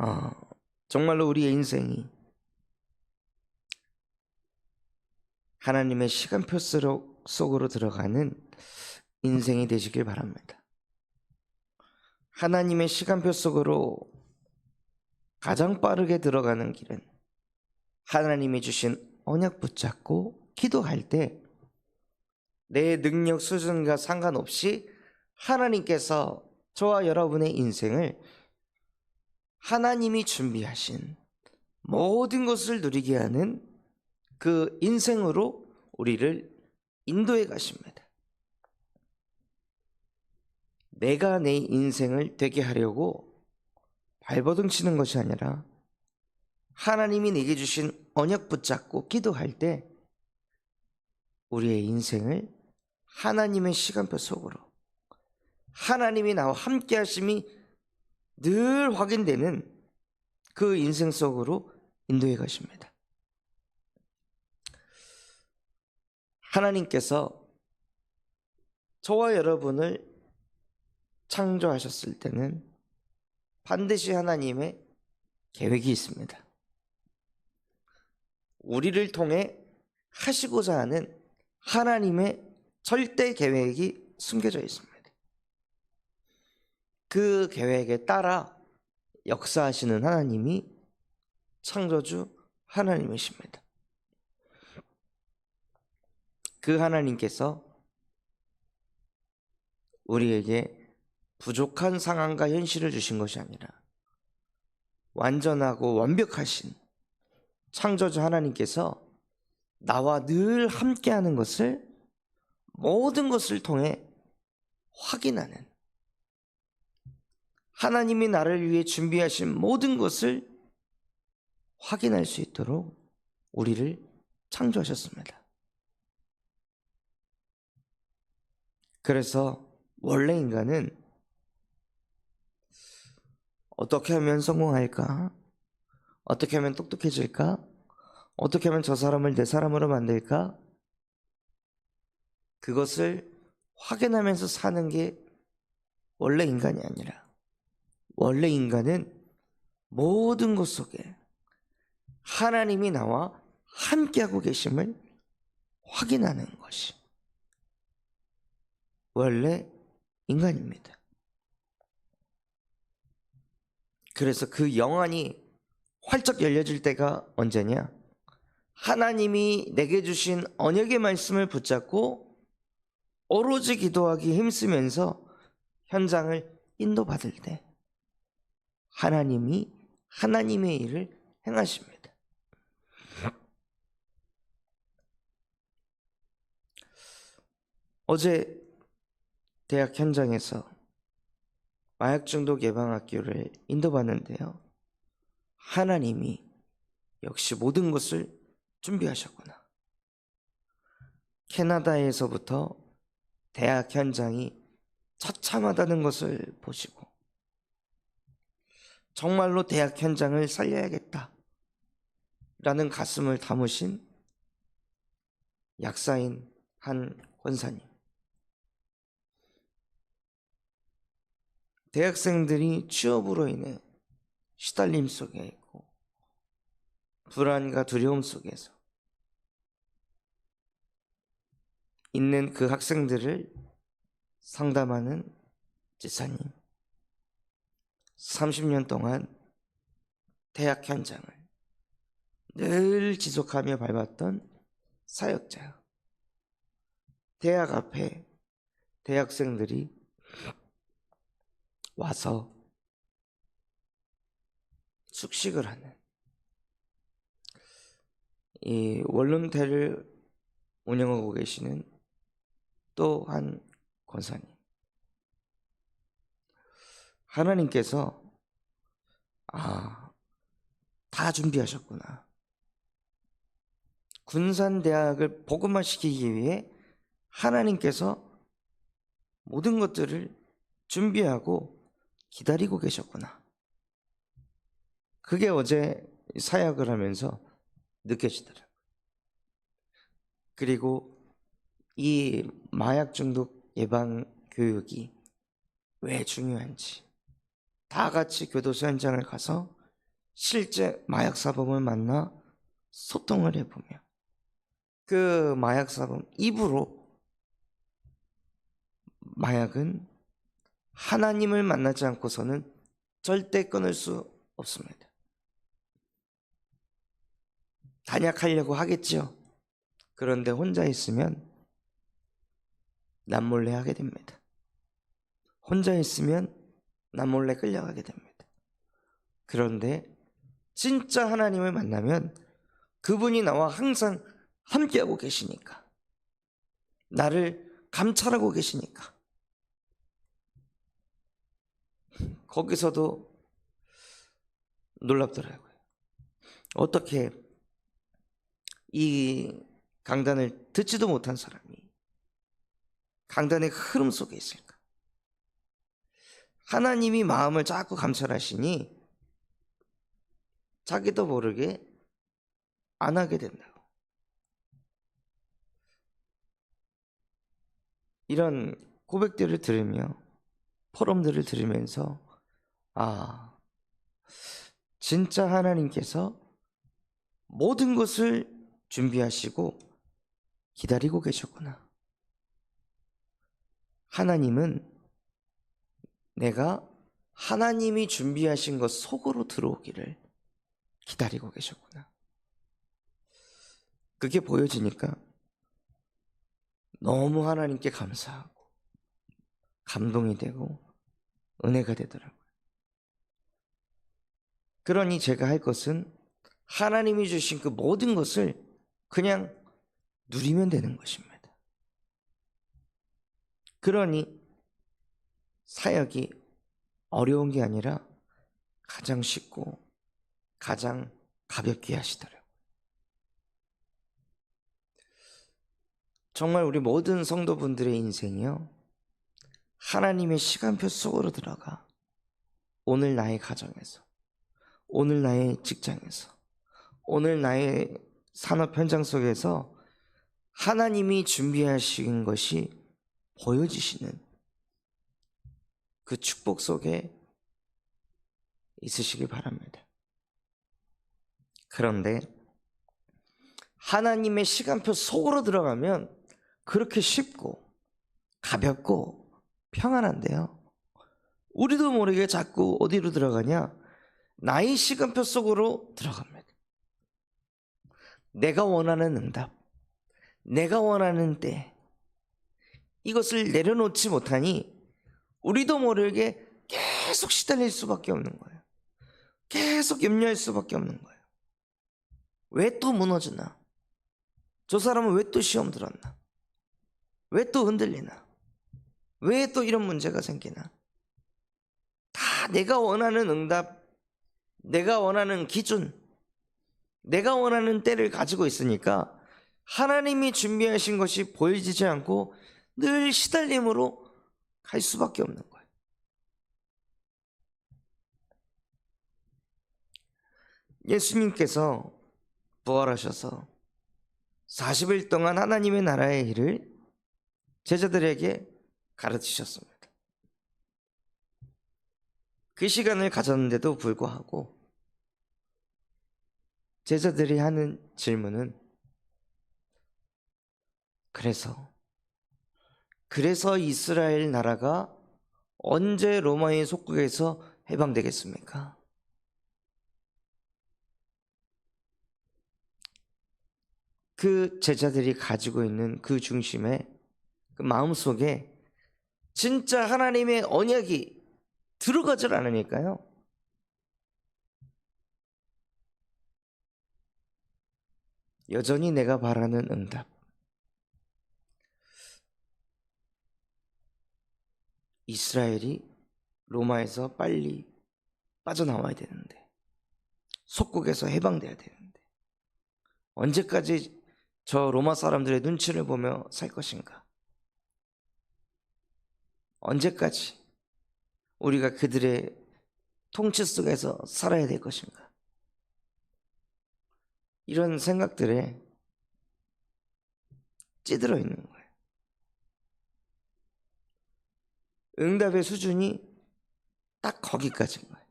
어, 정말로 우리의 인생이 하나님의 시간표 속- 속으로 들어가는 인생이 되시길 바랍니다. 하나님의 시간표 속으로 가장 빠르게 들어가는 길은 하나님이 주신 언약 붙잡고 기도할 때 내 능력 수준과 상관없이 하나님께서 저와 여러분의 인생을 하나님이 준비하신 모든 것을 누리게 하는 그 인생으로 우리를 인도해 가십니다. 내가 내 인생을 되게 하려고 발버둥 치는 것이 아니라 하나님이 내게 주신 언약 붙잡고 기도할 때 우리의 인생을 하나님의 시간표 속으로 하나님이 나와 함께 하심이 늘 확인되는 그 인생 속으로 인도해 가십니다. 하나님께서 저와 여러분을 창조하셨을 때는 반드시 하나님의 계획이 있습니다. 우리를 통해 하시고자 하는 하나님의 절대 계획이 숨겨져 있습니다. 그 계획에 따라 역사하시는 하나님이 창조주 하나님이십니다. 그 하나님께서 우리에게 부족한 상황과 현실을 주신 것이 아니라 완전하고 완벽하신 창조주 하나님께서 나와 늘 함께하는 것을 모든 것을 통해 확인하는 하나님이 나를 위해 준비하신 모든 것을 확인할 수 있도록 우리를 창조하셨습니다. 그래서 원래 인간은 어떻게 하면 성공할까? 어떻게 하면 똑똑해질까? 어떻게 하면 저 사람을 내 사람으로 만들까? 그것을 확인하면서 사는 게 원래 인간이 아니라 원래 인간은 모든 것 속에 하나님이 나와 함께하고 계심을 확인하는 것이 원래 인간입니다. 그래서 그 영안이 활짝 열려질 때가 언제냐? 하나님이 내게 주신 언약의 말씀을 붙잡고 오로지 기도하기 힘쓰면서 현장을 인도받을 때 하나님이 하나님의 일을 행하십니다. 어제 대학 현장에서 마약 중독 예방 학교를 인도받는데요. 하나님이 역시 모든 것을 준비하셨구나. 캐나다에서부터 대학 현장이 처참하다는 것을 보시고 정말로 대학 현장을 살려야겠다 라는 가슴을 담으신 약사인 한 권사님 대학생들이 취업으로 인해 시달림 속에 있고 불안과 두려움 속에서 있는 그 학생들을 상담하는 지사님. 30년 동안 대학 현장을 늘 지속하며 밟았던 사역자요. 대학 앞에 대학생들이 와서 숙식을 하는 이 원룸대를 운영하고 계시는 또 한 권사님. 하나님께서 아, 다 준비하셨구나. 군산 대학을 복음화 시키기 위해 하나님께서 모든 것들을 준비하고 기다리고 계셨구나. 그게 어제 사역을 하면서 느껴지더라고요. 그리고 이 마약 중독 예방 교육이 왜 중요한지 다 같이 교도소 현장을 가서 실제 마약 사범을 만나 소통을 해보며 그 마약 사범 입으로 마약은 하나님을 만나지 않고서는 절대 끊을 수 없습니다. 단약하려고 하겠지요. 그런데 혼자 있으면 남몰래 하게 됩니다. 혼자 있으면 남몰래 끌려가게 됩니다. 그런데 진짜 하나님을 만나면 그분이 나와 항상 함께하고 계시니까 나를 감찰하고 계시니까 거기서도 놀랍더라고요. 어떻게 이 강단을 듣지도 못한 사람이 강단의 흐름 속에 있을까? 하나님이 마음을 자꾸 감찰하시니 자기도 모르게 안 하게 된다고. 이런 고백들을 들으며 포럼들을 들으면서 아 진짜 하나님께서 모든 것을 준비하시고 기다리고 계셨구나. 하나님은 내가 하나님이 준비하신 것 속으로 들어오기를 기다리고 계셨구나. 그게 보여지니까 너무 하나님께 감사하고 감동이 되고 은혜가 되더라고요. 그러니 제가 할 것은 하나님이 주신 그 모든 것을 그냥 누리면 되는 것입니다. 그러니 사역이 어려운 게 아니라 가장 쉽고 가장 가볍게 하시더라고요. 정말 우리 모든 성도분들의 인생이요. 하나님의 시간표 속으로 들어가 오늘 나의 가정에서, 오늘 나의 직장에서, 오늘 나의 산업 현장 속에서 하나님이 준비하신 것이 보여지시는 그 축복 속에 있으시기 바랍니다. 그런데 하나님의 시간표 속으로 들어가면 그렇게 쉽고 가볍고 평안한데요. 우리도 모르게 자꾸 어디로 들어가냐? 나의 시간표 속으로 들어갑니다. 내가 원하는 응답, 내가 원하는 때, 이것을 내려놓지 못하니 우리도 모르게 계속 시달릴 수밖에 없는 거예요. 계속 염려할 수밖에 없는 거예요. 왜 또 무너지나? 저 사람은 왜 또 시험 들었나? 왜 또 흔들리나? 왜 또 이런 문제가 생기나? 다 내가 원하는 응답, 내가 원하는 기준, 내가 원하는 때를 가지고 있으니까 하나님이 준비하신 것이 보여지지 않고 늘 시달림으로 갈 수밖에 없는 거예요. 예수님께서 부활하셔서 40일 동안 하나님의 나라의 일을 제자들에게 가르치셨습니다. 그 시간을 가졌는데도 불구하고 제자들이 하는 질문은 그래서 그래서 이스라엘 나라가 언제 로마의 속국에서 해방되겠습니까? 그 제자들이 가지고 있는 그 중심에 그 마음 속에 진짜 하나님의 언약이 들어가질 않으니까요. 여전히 내가 바라는 응답. 이스라엘이 로마에서 빨리 빠져나와야 되는데, 속국에서 해방돼야 되는데, 언제까지 저 로마 사람들의 눈치를 보며 살 것인가? 언제까지 우리가 그들의 통치 속에서 살아야 될 것인가? 이런 생각들에 찌들어 있는 거예요. 응답의 수준이 딱 거기까지인 거예요.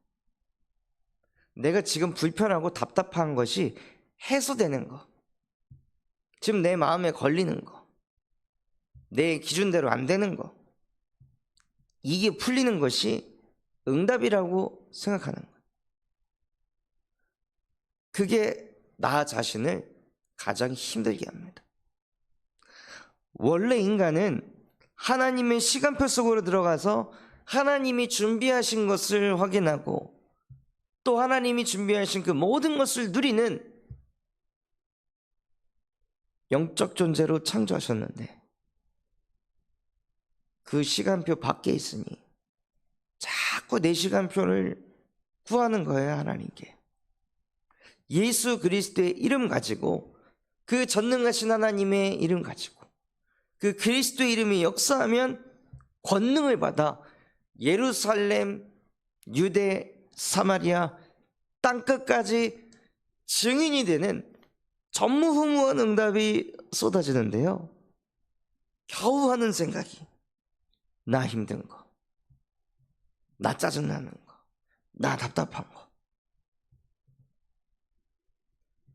내가 지금 불편하고 답답한 것이 해소되는 거. 지금 내 마음에 걸리는 거. 내 기준대로 안 되는 거. 이게 풀리는 것이 응답이라고 생각하는 거예요. 그게 나 자신을 가장 힘들게 합니다. 원래 인간은 하나님의 시간표 속으로 들어가서 하나님이 준비하신 것을 확인하고 또 하나님이 준비하신 그 모든 것을 누리는 영적 존재로 창조하셨는데 그 시간표 밖에 있으니 자꾸 내 시간표를 구하는 거예요, 하나님께. 예수 그리스도의 이름 가지고 그 전능하신 하나님의 이름 가지고 그 그리스도 이름이 역사하면 권능을 받아 예루살렘, 유대, 사마리아 땅 끝까지 증인이 되는 전무후무한 응답이 쏟아지는데요. 겨우 하는 생각이 나 힘든 거, 나 짜증나는 거, 나 답답한 거.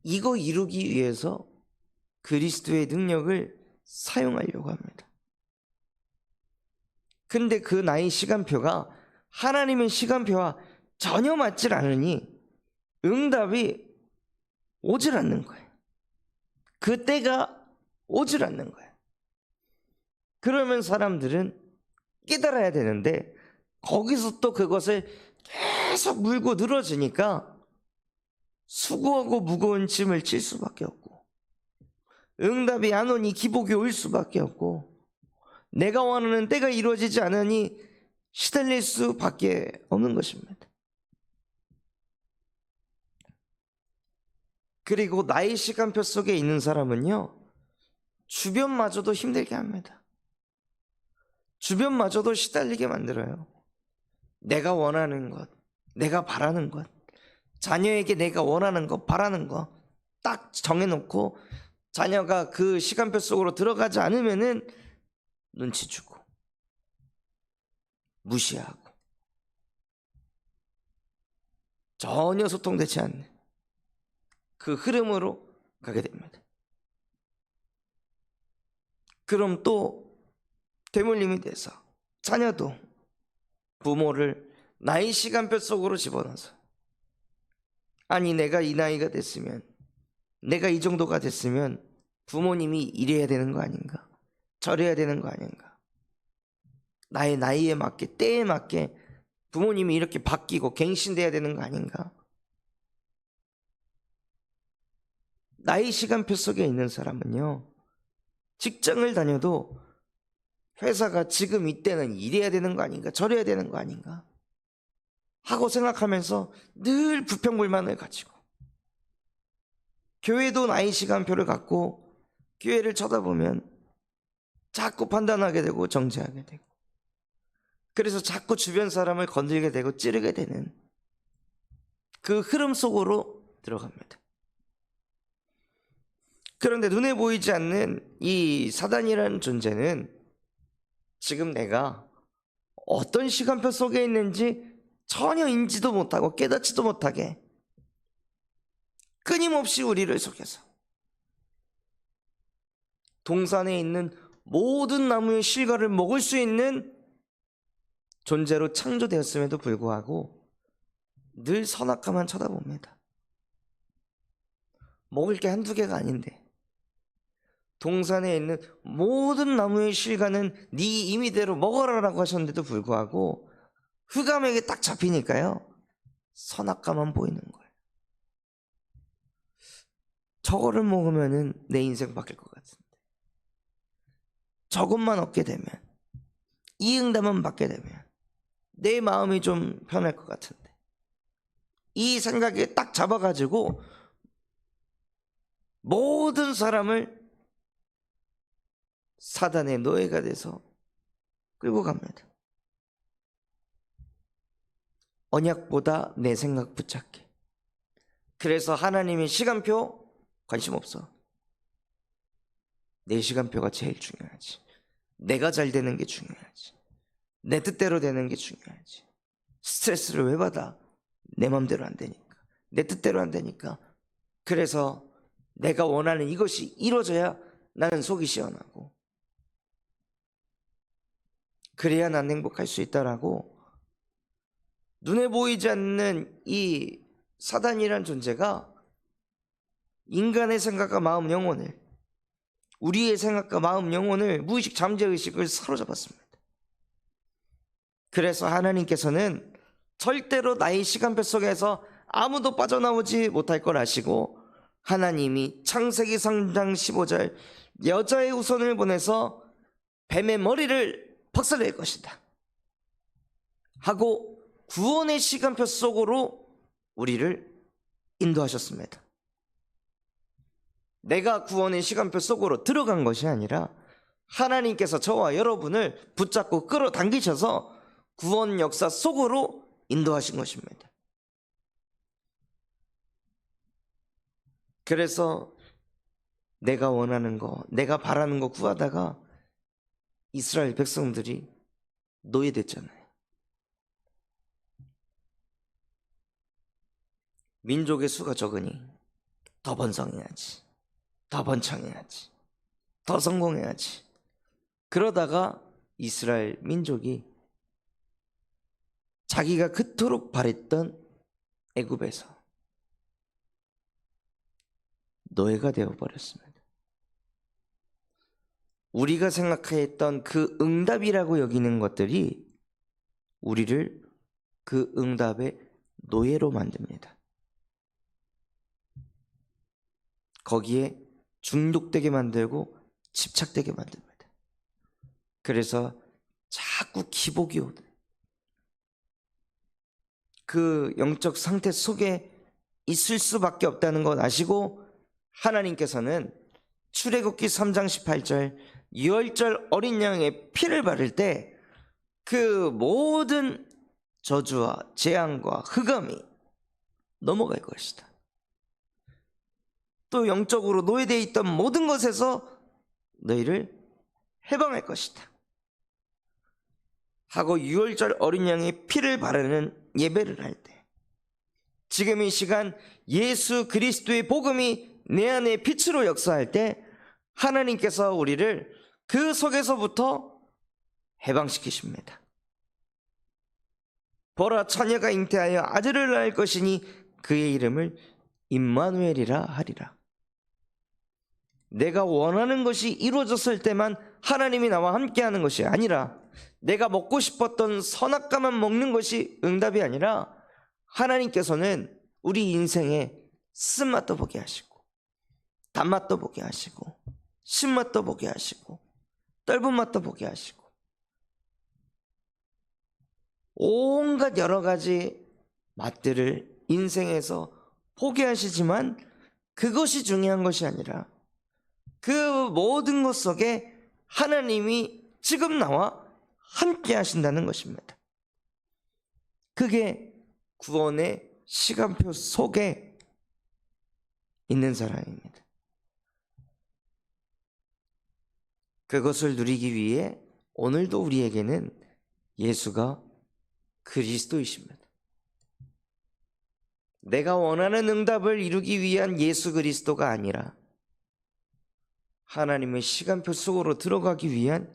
이거 이루기 위해서 그리스도의 능력을 사용하려고 합니다. 근데 그 나의 시간표가 하나님의 시간표와 전혀 맞질 않으니 응답이 오질 않는 거예요. 그 때가 오질 않는 거예요. 그러면 사람들은 깨달아야 되는데 거기서 또 그것을 계속 물고 늘어지니까 수고하고 무거운 짐을 질 수밖에 없고 응답이 안 오니 기복이 올 수밖에 없고 내가 원하는 때가 이루어지지 않으니 시달릴 수밖에 없는 것입니다. 그리고 나의 시간표 속에 있는 사람은요, 주변마저도 힘들게 합니다. 주변마저도 시달리게 만들어요. 내가 원하는 것, 내가 바라는 것, 자녀에게 내가 원하는 것, 바라는 것 딱 정해놓고 자녀가 그 시간표 속으로 들어가지 않으면은 눈치 주고 무시하고 전혀 소통되지 않는 그 흐름으로 가게 됩니다. 그럼 또 되물림이 돼서 자녀도 부모를 나이 시간표 속으로 집어넣어서 아니 내가 이 나이가 됐으면 내가 이 정도가 됐으면 부모님이 이래야 되는 거 아닌가? 저래야 되는 거 아닌가? 나의 나이에 맞게 때에 맞게 부모님이 이렇게 바뀌고 갱신돼야 되는 거 아닌가? 나이 시간표 속에 있는 사람은요 직장을 다녀도 회사가 지금 이때는 이래야 되는 거 아닌가 저래야 되는 거 아닌가? 하고 생각하면서 늘 불평불만을 가지고 교회도 나이 시간표를 갖고 교회를 쳐다보면 자꾸 판단하게 되고 정죄하게 되고 그래서 자꾸 주변 사람을 건들게 되고 찌르게 되는 그 흐름 속으로 들어갑니다. 그런데 눈에 보이지 않는 이 사단이라는 존재는 지금 내가 어떤 시간표 속에 있는지 전혀 인지도 못하고 깨닫지도 못하게 끊임없이 우리를 속여서 동산에 있는 모든 나무의 실과를 먹을 수 있는 존재로 창조되었음에도 불구하고 늘 선악과만 쳐다봅니다. 먹을 게 한두 개가 아닌데 동산에 있는 모든 나무의 실과는 네 임의대로 먹어라라고 하셨는데도 불구하고 흑암에게 딱 잡히니까요 선악과만 보이는 거예요. 저거를 먹으면은 내 인생 바뀔 것 같은데 저것만 얻게 되면 이 응답만 받게 되면 내 마음이 좀 편할 것 같은데 이 생각에 딱 잡아가지고 모든 사람을 사단의 노예가 돼서 끌고 갑니다. 언약보다 내 생각 붙잡게. 그래서 하나님의 시간표 관심 없어. 내 시간표가 제일 중요하지. 내가 잘 되는 게 중요하지. 내 뜻대로 되는 게 중요하지. 스트레스를 왜 받아? 내 맘대로 안 되니까. 내 뜻대로 한다니까. 그래서 내가 원하는 이것이 이루어져야 나는 속이 시원하고 그래야 난 행복할 수 있다라고 눈에 보이지 않는 이 사단이란 존재가 인간의 생각과 마음 영혼을 우리의 생각과 마음 영혼을 무의식 잠재의식을 사로잡았습니다. 그래서 하나님께서는 절대로 나의 시간표 속에서 아무도 빠져나오지 못할 걸 아시고 하나님이 창세기 3장 15절 여자의 후손을 보내서 뱀의 머리를 박살낼 것이다. 하고 구원의 시간표 속으로 우리를 인도하셨습니다. 내가 구원의 시간표 속으로 들어간 것이 아니라 하나님께서 저와 여러분을 붙잡고 끌어당기셔서 구원 역사 속으로 인도하신 것입니다. 그래서 내가 원하는 거, 내가 바라는 거 구하다가 이스라엘 백성들이 노예됐잖아요. 민족의 수가 적으니 더 번성해야지. 더 번창해야지. 더 성공해야지. 그러다가 이스라엘 민족이 자기가 그토록 바랬던 애굽에서 노예가 되어 버렸습니다. 우리가 생각했던 그 응답이라고 여기는 것들이 우리를 그 응답의 노예로 만듭니다. 거기에 중독되게 만들고 집착되게 만듭니다. 그래서 자꾸 기복이 오는 그 영적 상태 속에 있을 수밖에 없다는 것 아시고 하나님께서는 출애굽기 3장 18절 유월절 어린 양의 피를 바를 때 그 모든 저주와 재앙과 흑암이 넘어갈 것이다. 또 영적으로 노예되어 있던 모든 것에서 너희를 해방할 것이다. 하고 유월절 어린 양의 피를 바르는 예배를 할 때 지금 이 시간 예수 그리스도의 복음이 내 안에 빛으로 역사할 때 하나님께서 우리를 그 속에서부터 해방시키십니다. 보라 처녀가 잉태하여 아들을 낳을 것이니 그의 이름을 임마누엘이라 하리라. 내가 원하는 것이 이루어졌을 때만 하나님이 나와 함께하는 것이 아니라 내가 먹고 싶었던 선악과만 먹는 것이 응답이 아니라 하나님께서는 우리 인생에 쓴맛도 보게 하시고 단맛도 보게 하시고 신맛도 보게 하시고 떫은 맛도 보게 하시고 온갖 여러 가지 맛들을 인생에서 보게 하시지만 그것이 중요한 것이 아니라 그 모든 것 속에 하나님이 지금 나와 함께 하신다는 것입니다. 그게 구원의 시간표 속에 있는 사람입니다. 그것을 누리기 위해 오늘도 우리에게는 예수가 그리스도이십니다. 내가 원하는 응답을 이루기 위한 예수 그리스도가 아니라 하나님의 시간표 속으로 들어가기 위한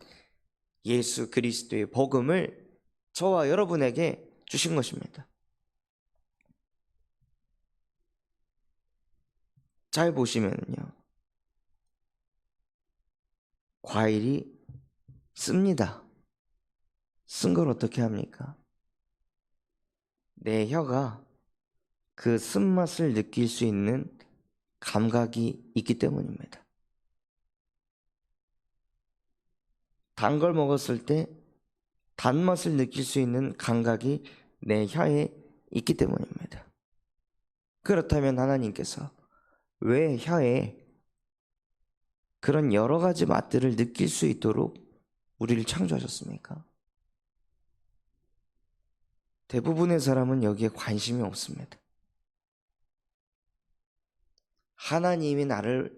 예수 그리스도의 복음을 저와 여러분에게 주신 것입니다. 잘 보시면요. 과일이 씁니다. 쓴 걸 어떻게 합니까? 내 혀가 그 쓴맛을 느낄 수 있는 감각이 있기 때문입니다. 단 걸 먹었을 때 단맛을 느낄 수 있는 감각이 내 혀에 있기 때문입니다. 그렇다면 하나님께서 왜 혀에 그런 여러 가지 맛들을 느낄 수 있도록 우리를 창조하셨습니까? 대부분의 사람은 여기에 관심이 없습니다. 하나님이 나를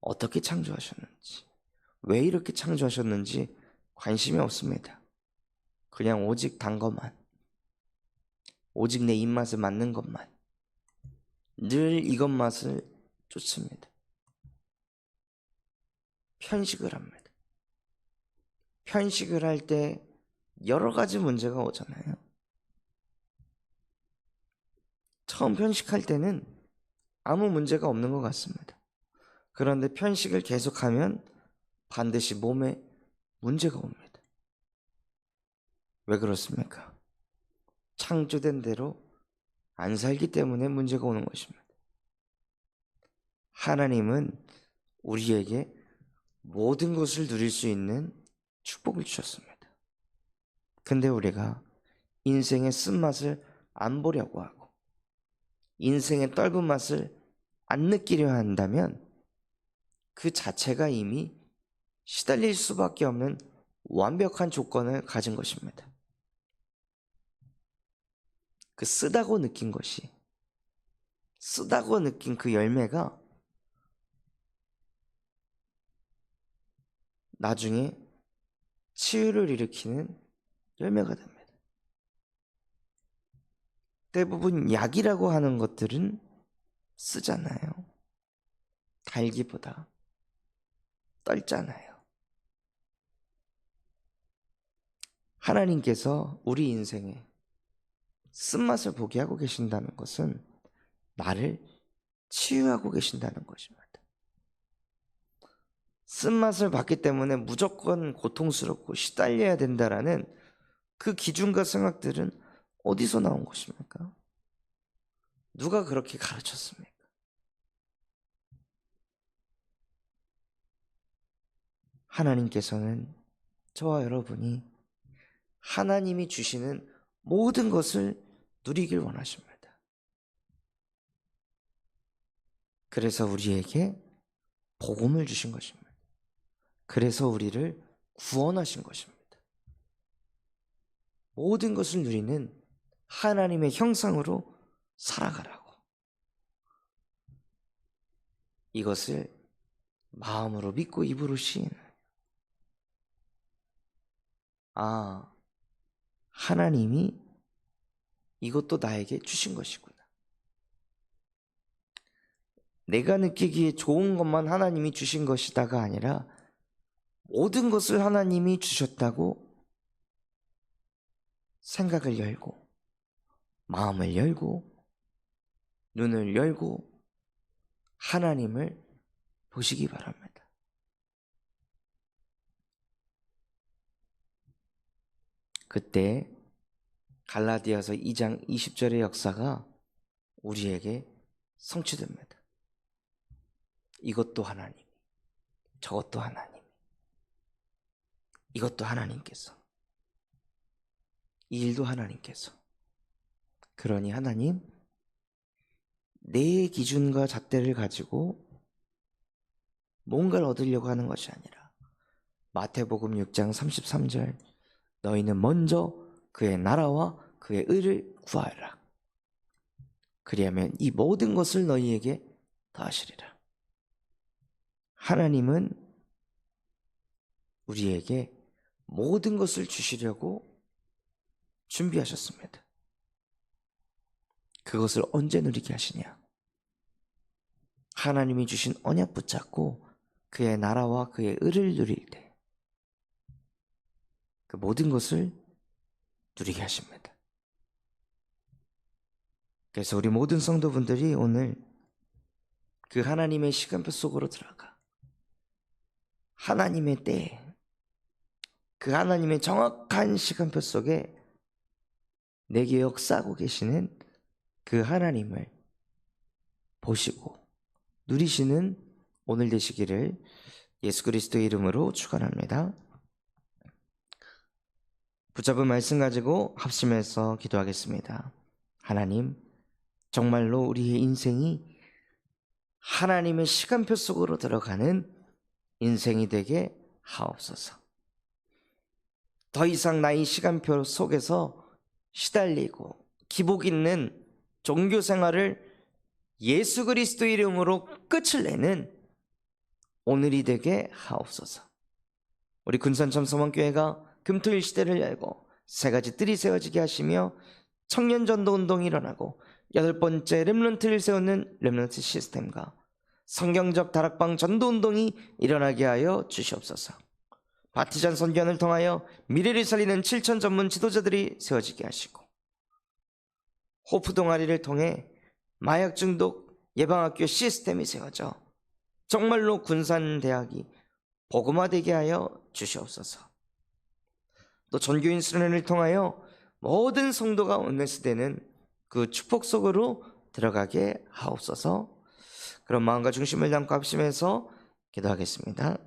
어떻게 창조하셨는지, 왜 이렇게 창조하셨는지 관심이 없습니다. 그냥 오직 단 것만, 오직 내 입맛에 맞는 것만, 늘 이것 맛을 쫓습니다. 편식을 합니다. 편식을 할 때 여러 가지 문제가 오잖아요. 처음 편식할 때는 아무 문제가 없는 것 같습니다. 그런데 편식을 계속하면 반드시 몸에 문제가 옵니다. 왜 그렇습니까? 창조된 대로 안 살기 때문에 문제가 오는 것입니다. 하나님은 우리에게 모든 것을 누릴 수 있는 축복을 주셨습니다. 근데 우리가 인생의 쓴맛을 안 보려고 하고 인생의 떫은 맛을 안 느끼려 한다면 그 자체가 이미 시달릴 수밖에 없는 완벽한 조건을 가진 것입니다. 그 쓰다고 느낀 것이 쓰다고 느낀 그 열매가 나중에 치유를 일으키는 열매가 됩니다. 대부분 약이라고 하는 것들은 쓰잖아요. 달기보다 떨잖아요. 하나님께서 우리 인생에 쓴맛을 보게 하고 계신다는 것은 나를 치유하고 계신다는 것입니다. 쓴맛을 봤기 때문에 무조건 고통스럽고 시달려야 된다라는 그 기준과 생각들은 어디서 나온 것입니까? 누가 그렇게 가르쳤습니까? 하나님께서는 저와 여러분이 하나님이 주시는 모든 것을 누리길 원하십니다. 그래서 우리에게 복음을 주신 것입니다. 그래서 우리를 구원하신 것입니다. 모든 것을 누리는 하나님의 형상으로 살아가라고. 이것을 마음으로 믿고 입으로 시인. 아, 하나님이 이것도 나에게 주신 것이구나. 내가 느끼기에 좋은 것만 하나님이 주신 것이다가 아니라 모든 것을 하나님이 주셨다고 생각을 열고 마음을 열고 눈을 열고 하나님을 보시기 바랍니다. 그때 갈라디아서 2장 20절의 역사가 우리에게 성취됩니다. 이것도 하나님, 저것도 하나님, 이것도 하나님께서, 이 일도 하나님께서. 그러니 하나님, 내 기준과 잣대를 가지고 뭔가를 얻으려고 하는 것이 아니라 마태복음 6장 33절 너희는 먼저 그의 나라와 그의 의를 구하라. 그리하면 이 모든 것을 너희에게 더하시리라. 하나님은 우리에게 모든 것을 주시려고 준비하셨습니다. 그것을 언제 누리게 하시냐? 하나님이 주신 언약 붙잡고 그의 나라와 그의 의를 누릴 때 그 모든 것을 누리게 하십니다. 그래서 우리 모든 성도분들이 오늘 그 하나님의 시간표 속으로 들어가 하나님의 때에 그 하나님의 정확한 시간표 속에 내게 역사하고 계시는 그 하나님을 보시고 누리시는 오늘 되시기를 예수 그리스도 이름으로 축원합니다. 붙잡은 말씀 가지고 합심해서 기도하겠습니다. 하나님, 정말로 우리의 인생이 하나님의 시간표 속으로 들어가는 인생이 되게 하옵소서. 더 이상 나의 시간표 속에서 시달리고 기복 있는 종교 생활을 예수 그리스도 이름으로 끝을 내는 오늘이 되게 하옵소서. 우리 군산참 서원교회가 금토일 시대를 열고 세 가지 뜰이 세워지게 하시며 청년 전도 운동이 일어나고 여덟 번째 렘넌트를 세우는 렘넌트 시스템과 성경적 다락방 전도 운동이 일어나게 하여 주시옵소서. 바티잔 선교안을 통하여 미래를 살리는 7천 전문 지도자들이 세워지게 하시고 호프 동아리를 통해 마약 중독 예방학교 시스템이 세워져 정말로 군산 대학이 복음화되게 하여 주시옵소서. 또 전교인 수련회를 통하여 모든 성도가 온네스되는 그 축복 속으로 들어가게 하옵소서. 그런 마음과 중심을 담고 합심해서 기도하겠습니다.